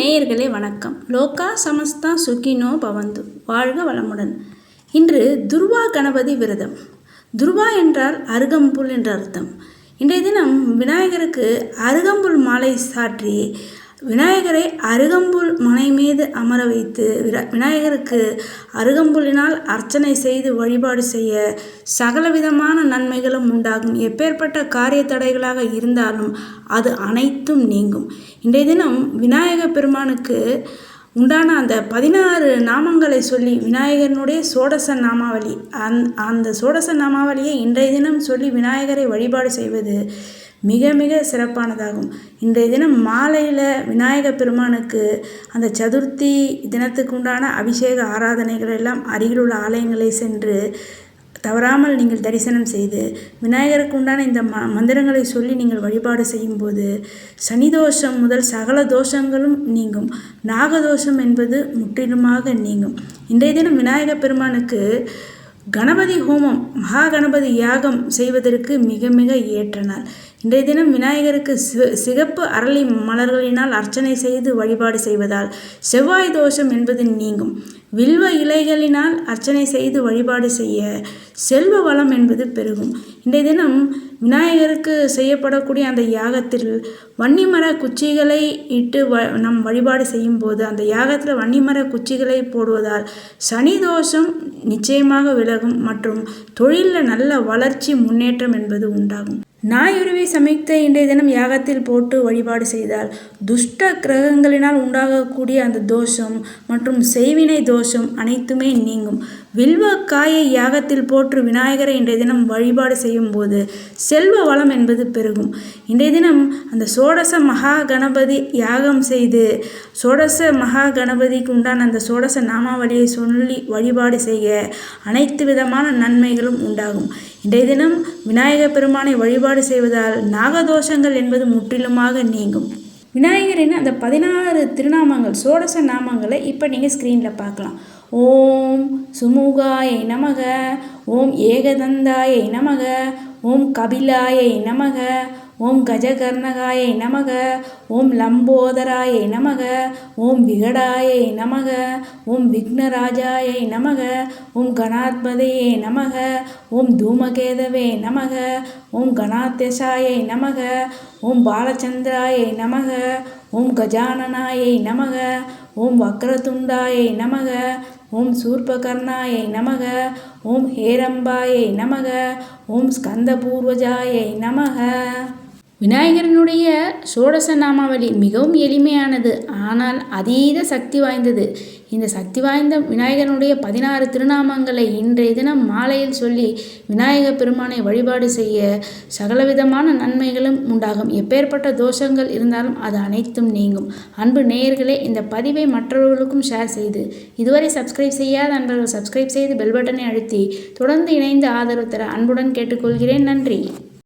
நேயர்களே வணக்கம். லோகா சமஸ்தா சுகினோ பவந்து. வாழ்க வளமுடன். இன்று துர்வா கணபதி விரதம். துர்வா என்றால் அருகம்புல் என்ற அர்த்தம். இன்றைய தினம் விநாயகருக்கு அருகம்புல் மாலை சாற்றி விநாயகரை அருகம்புல் மனை மீது அமர வைத்து விநாயகருக்கு அருகம்புல்லினால் அர்ச்சனை செய்து வழிபாடு செய்ய சகலவிதமான நன்மைகளும் உண்டாகும். எப்பேற்பட்ட காரிய தடைகளாக இருந்தாலும் அது அனைத்தும் நீங்கும். இன்றைய தினம் விநாயக பெருமானுக்கு உண்டான அந்த பதினாறு நாமங்களை சொல்லி விநாயகனுடைய சோடச நாமாவளி அந் அந்த சோடச நாமாவளியை இன்றைய தினம் சொல்லி விநாயகரை வழிபாடு செய்வது மிக மிக சிறப்பானதாகும். இன்றைய தினம் மாலையில் விநாயக பெருமானுக்கு அந்த சதுர்த்தி தினத்துக்கு உண்டான அபிஷேக ஆராதனைகள் எல்லாம் அருகில் உள்ள ஆலயங்களை சென்று தவறாமல் நீங்கள் தரிசனம் செய்து விநாயகருக்கு உண்டான இந்த ம மந்திரங்களை சொல்லி நீங்கள் வழிபாடு செய்யும்போது சனி தோஷம் முதல் சகல தோஷங்களும் நீங்கும். நாகதோஷம் என்பது முற்றிலுமாக நீங்கும். இன்றைய தினம் விநாயகப் பெருமானுக்கு கணபதி ஹோமம் மகா கணபதி யாகம் செய்வதற்கு மிக மிக ஏற்ற நாள். இன்றைய தினம் விநாயகருக்கு சிகப்பு அரளி மலர்களினால் அர்ச்சனை செய்து வழிபாடு செய்வதால் செவ்வாய் தோஷம் என்பது நீங்கும். வில்வ இலைகளினால் அர்ச்சனை செய்து வழிபாடு செய்ய செல்வ வளம் என்பது பெருகும். இன்றைய தினம் விநாயகருக்கு செய்யப்படக்கூடிய அந்த யாகத்தில் வன்னிமர குச்சிகளை இட்டு வ நம் வழிபாடு செய்யும் போது அந்த யாகத்தில் வன்னிமர குச்சிகளை போடுவதால் சனி தோஷம் நிச்சயமாக விலகும் மற்றும் தொழிலில் நல்ல வளர்ச்சி முன்னேற்றம் என்பது உண்டாகும். நாயுருவை சமைத்த இன்றைய தினம் யாகத்தில் போட்டு வழிபாடு செய்தால் துஷ்ட கிரகங்களினால் உண்டாகக்கூடிய அந்த தோஷம் மற்றும் செய்வினை தோஷம் அனைத்துமே நீங்கும். வில்வக்காயை யாகத்தில் போற்று விநாயகரை இன்றைய தினம் வழிபாடு செய்யும் போது செல்வ வளம் என்பது பெருகும். இன்றைய தினம் அந்த சோடச மகா கணபதி யாகம் செய்து சோடச மகா கணபதிக்கு உண்டான அந்த சோடச நாமாவளியை சொல்லி வழிபாடு செய்ய அனைத்து விதமான நன்மைகளும் உண்டாகும். இன்றைய தினம் விநாயக பெருமானை வழிபாடு செய்வதால் நாகதோஷங்கள் என்பது முற்றிலுமாக நீங்கும். விநாயகரின் அந்த பதினாறு திருநாமங்கள் சோடச நாமங்களை இப்போ நீங்கள் ஸ்க்ரீனில் பார்க்கலாம். ஓம் சுமுகாயை நமக ஓம் ஏகதந்தாயை நமக ஓம் கபிலாயை நமக ஓம் கஜகர்ணகாயை நமக ஓம் லம்போதராயை நமக ஓம் விகடாயை நமக ஓம் விக்னராஜாயை நமக ஓம் கணாத்பதையே நமக ஓம் தூமகேதவே நமக ஓம் கணாத்தியசாயை நமக ஓம் பாலச்சந்திராயை நமக ஓம் கஜானனாயை நமக ஓம் வக்ரதுண்டாயை நமக ஓம் சூர்பகர்ணாயை நமக ஓம் ஹேரம்பாயை நமக ஓம் ஸ்கந்தபூர்வஜாயை நமக விநாயகரனுடைய சோடச நாமாவளி மிகவும் எளிமையானது. ஆனால் அதீத சக்தி வாய்ந்தது. இந்த சக்தி வாய்ந்த விநாயகனுடைய பதினாறு திருநாமங்களை இன்றைய தினம் மாலையில் சொல்லி விநாயக பெருமானை வழிபாடு செய்ய சகலவிதமான நன்மைகளும் உண்டாகும். எப்பேற்பட்ட தோஷங்கள் இருந்தாலும் அது அனைத்தும் நீங்கும். அன்பு நேயர்களே இந்த பதிவை மற்றவர்களுக்கும் ஷேர் செய்து இதுவரை சப்ஸ்கிரைப் செய்யாத அன்பர்கள் சப்ஸ்கிரைப் செய்து பெல் பட்டனை அழுத்தி தொடர்ந்து இணைந்து ஆதரவு தர அன்புடன் கேட்டுக்கொள்கிறேன். நன்றி.